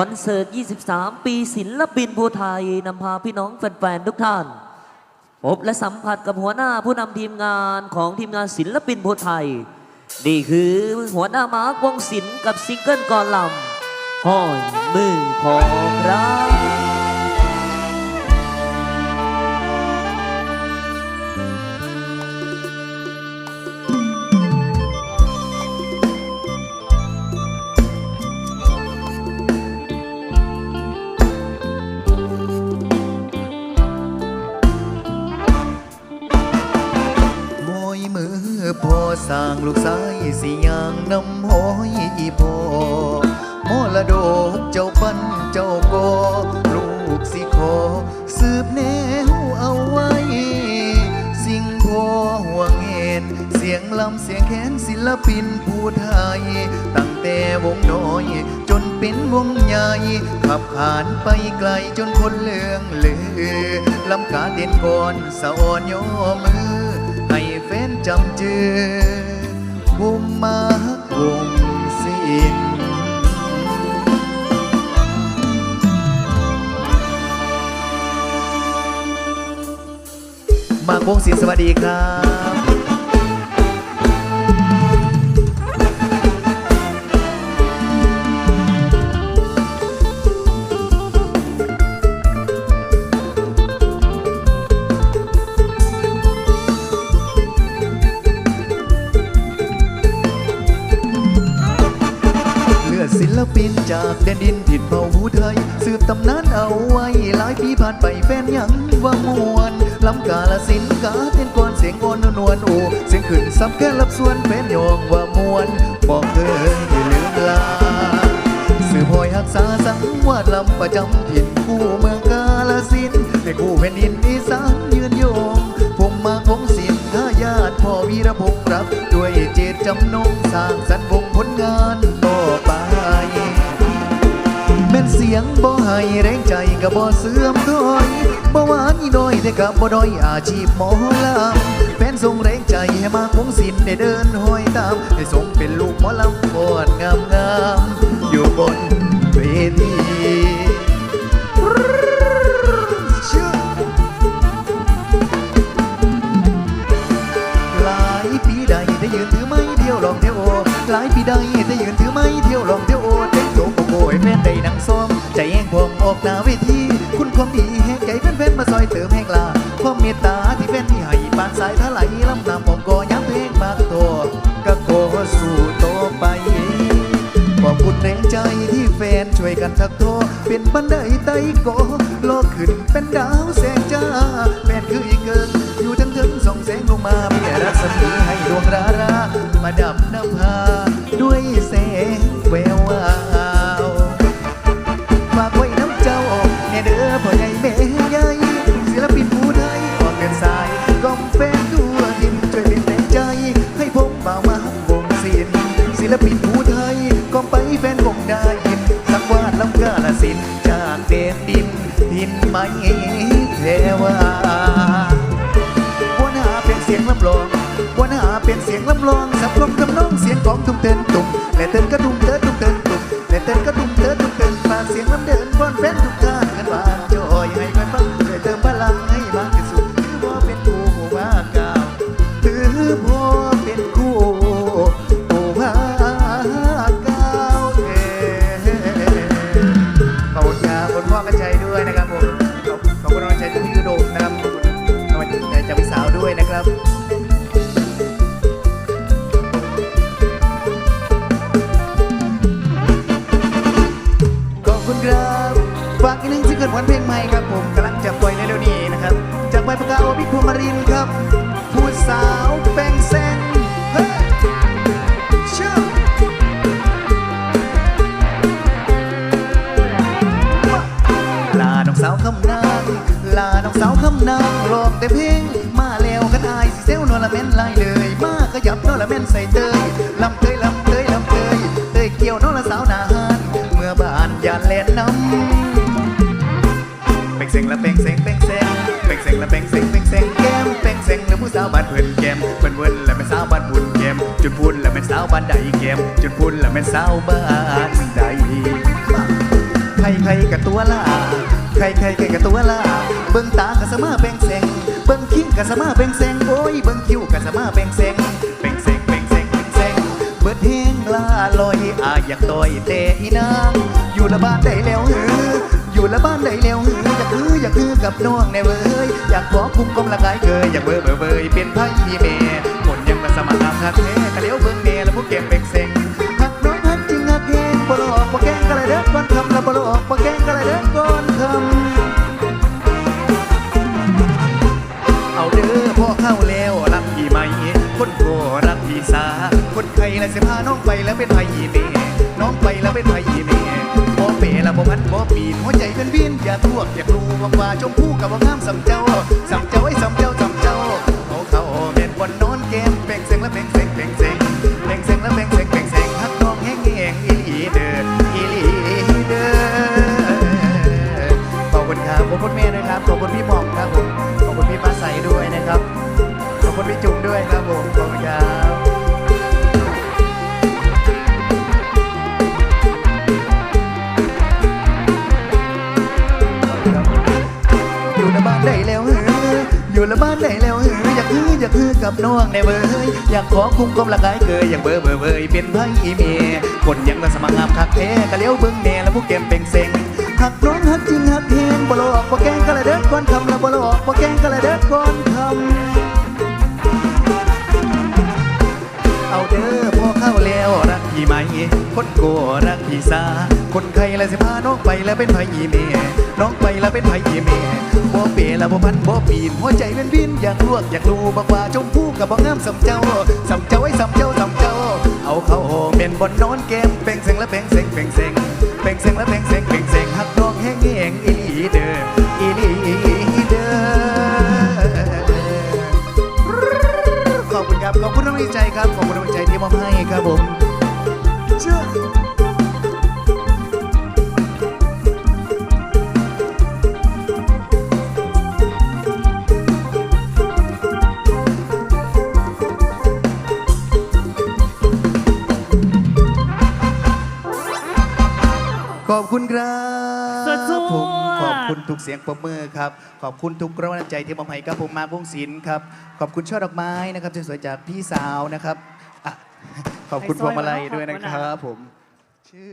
อนเสิร์ต 23 ปีศิลปินภูไทยนำพาพี่น้องแฟนๆทุกท่าน พบและสัมผัสกับหัวหน้าผู้นำทีมงานของทีมงานศิลปินภูไทย นี่คือหัวหน้ามาร์ควงศิลป์กับซิงเกิลก่อนลำห้อยมือของรัก สร้างลูกสายสิยางนำหอยอีพอมรดกเจ้าปั้นเจ้าก่อลูกสิขอสืบแนวเอาไว้ สิ่งพอห่วงเห็นเสียงลำเสียงแขนศิลปินผู้ไทย ตั้งแต่วงน้อย จนเป็นวงใหญ่ขับขานไปไกลจนคนเลืองเลือลำกาเด่นก่อนสะออนยอมือ ให้แฟนจำจือบุมมากวงศิลป์มากวงศิลสวัสดีครับ ลปินจากแดนดินถิ่นเผ่าผู้ไทย สืบตำนานเอาไว้ หลายปีผ่านไปแฟนยังว่ามวนลำกาลสินกาเต้นก่อนเสียงอ่อนนวลโอเสียงขึ้นซับแค่รับส่วนแฟนยองว่ามวนบอกเคยลืมลาสืบหอยหักษาสังวาดลำประจำถิ่นคู่เมืองกาลสินธุ์เป็นคู่แผ่นดินอีสานยืนยงผมมาคงสินทายาทพ่อวีรพงษ์รับ ด้วยเจตจำนงสร้างสรรค์วงผลงาน สียงบ่ให้แรงใจก็บ่เสื่อมถอยบ่หวานอีน้อยแต่กับบ่ด้อยอาชีพหมอลำแฟนส่งแรงใจให้มาคงสินได้เดินห้อยตามให้สมเป็นลูกหมอลำโคตรงามงามๆอยู่บนเวทีเชื่อหลายปีใดได้ยืนถือไม้เที่ยวลองเที่ยวโอหลายปีใดได้ยืนถือไม้ ออกหน้าเวที คุณความดีแห้งใจแฟนๆมาซอยเติมแห้งลา ความเมตตาที่แฟนที่ให้ปานสายทลายลำนำผมก็ย้ำเพลงมากตัวก็โกสู่โตอไปขอบคุณแรงใจที่แฟนช่วยกันทักโทอเป็นบันไดไต่โกโลกขึ้นเป็นดาวแสงจ้าแฟนคืออีกเกินอยู่ทั้งถึงส่องแสงลงมาเพื่อรัศมีให้ดวงรารา เทว่าวนหาเป็นเสียงลำลองวนหาเป็นเสียงลำลองสับลมกำนองเสียงของทุ่มเตินตุ่มและเตินก็ตุ้มเตินตุ่มเตินตุ่มและเตินก็ตุ้มเตินตุ่มเตินฝากเสียงลำเดินบอนแฟนทุกท่า ด้วยนะครับขอบคุณครับฝากอีกหนึ่งซิงเกิลวันเพลงใหม่ครับผมกำลังจะปล่อยในเร็วนี้นะครับ จากใบประกาศโอภิพรหมรินครับ ผู้สาวแป้งแซงเฮ้เชื่อลาน้องสาวคำนางลาน้องสาวคำนางร้องแต่เพลงานยานแลนน้ำเป็งเซ็งละเป็งเซ็งเป็งเซ็งเป็งเซ็งละเป็งเซ็งเป็งเซ็งแก้มเป็งเซ็งละผู้สาวบ้านเพิ่นแก้มเพิ่นเพิ่นละแม่สาวบ้านบุญแก้มจุดพูนละแม่สาวบ้านใดแก้มจุดพูนละแม่สาวบ้านใดใครใครกับตัวล่าใครใครใครกับตัวล่าเบิ่งตากะสมาแบ่งแสงเบิ่งคิ้งกะสมาแบ่งแสงโอ้ยเบิ่งคิ้วกะสมาแบ่งแสงแบ่งแสงแบ่งแสงแบ่งแสงเบิดเฮงลาลอย อยากต่อยเตะอีนางอยู่ละบ้านได้แล้วหืออยู่ละบ้านได้แล้วหืออยากคืออยากคือกับน้องแน่เว้ยอยากขอคุมกำลังกายเกยอยากเบอเบอเบยเป็นไพ่เมคนยังมาสมัครคักแท้กะเลี้ยวเบิ่งเนแล้วพวกเก็บแบ่งแสงหักน้อยหักจริงหักเฮงบ่หลอกบ่แกงกะเลยเด้อก่อนคำละบ่หลอกบ่แกงกะเลยเด้อก่อนคำเอาเด้อพ่อเข้าแล้วรักพี่ไหมคนโกรักพี่สาคนไทยและเสพาน้องไปแล้วเป็น อย่าทวกอยากรู้ว่าว่าชมพู่กับว่างามสำเจ้าสำเจ้าไอ้สำเจ้าสำเจ้าเขาเขาเป็นบนนอนเกมเป่งเสียงและเป่งเสียงเป่งเสียงเป่งเสียงและเป่งเสียงเป่งเสียงฮักน้องแห้งแห้งอีลีเด้ออีลีเด้อขอบคุณครับขอบคุณแม่ด้วยครับขอบคุณพี่หมองครับผม อยู่ในบ้านได้แล้วเฮ้ยอยากคืออยากคือกับน้องในเบอร์เฮือยากขอคุ้มกำลังกายเกยอยากเบอร์เบอร์เบยเป็นไพ่อีเมคนยังมาสมัครงามคักแท้กะเลี้ยวเบิ้งแน่แล้วผู้เก็บเป็นเซ็งหักน้องหักจริงหักเฮงบ่หลอกบ่แกงกะละเด้อก่อนคำละบ่หลอกบ่แกงกะละเด้อก่อนคำเอาเด้อ เข้าแล้วรักพี่ไหม คนโกรักพี่สา คนไข้ละสิพาน้องไปแล้วเป็นไผอีเมน้องไปแล้วเป็นไผอีเมบ่เปละบ่พันบ่ปีนหัวใจเป็นวินอยากลวกอยากรูบักว่าชมพู่กับบ่งามสำเจ้าสำเจ้าไอ้สำเจ้าสำเจ้า เอาเข้าเป็นบนนอนเกมเป่งเซ็งและเป่งเซ็งเป่งเซ็งเป่งเซ็งและเป่งเซ็งเป่งเสง อบให้ครับผมเชื่อขอบคุณครับสุดๆผมขอบคุณทุกเสียงปรบมือครับ ขอบคุณทุกกำลังใจที่มอบให้กับผมมากวงศิลป์ครับ ขอบคุณช่อดอกไม้นะครับสวยๆจากพี่สาวนะครับอะ ขอบคุณพวงมาลัยด้วยนะครับผม ชื่อ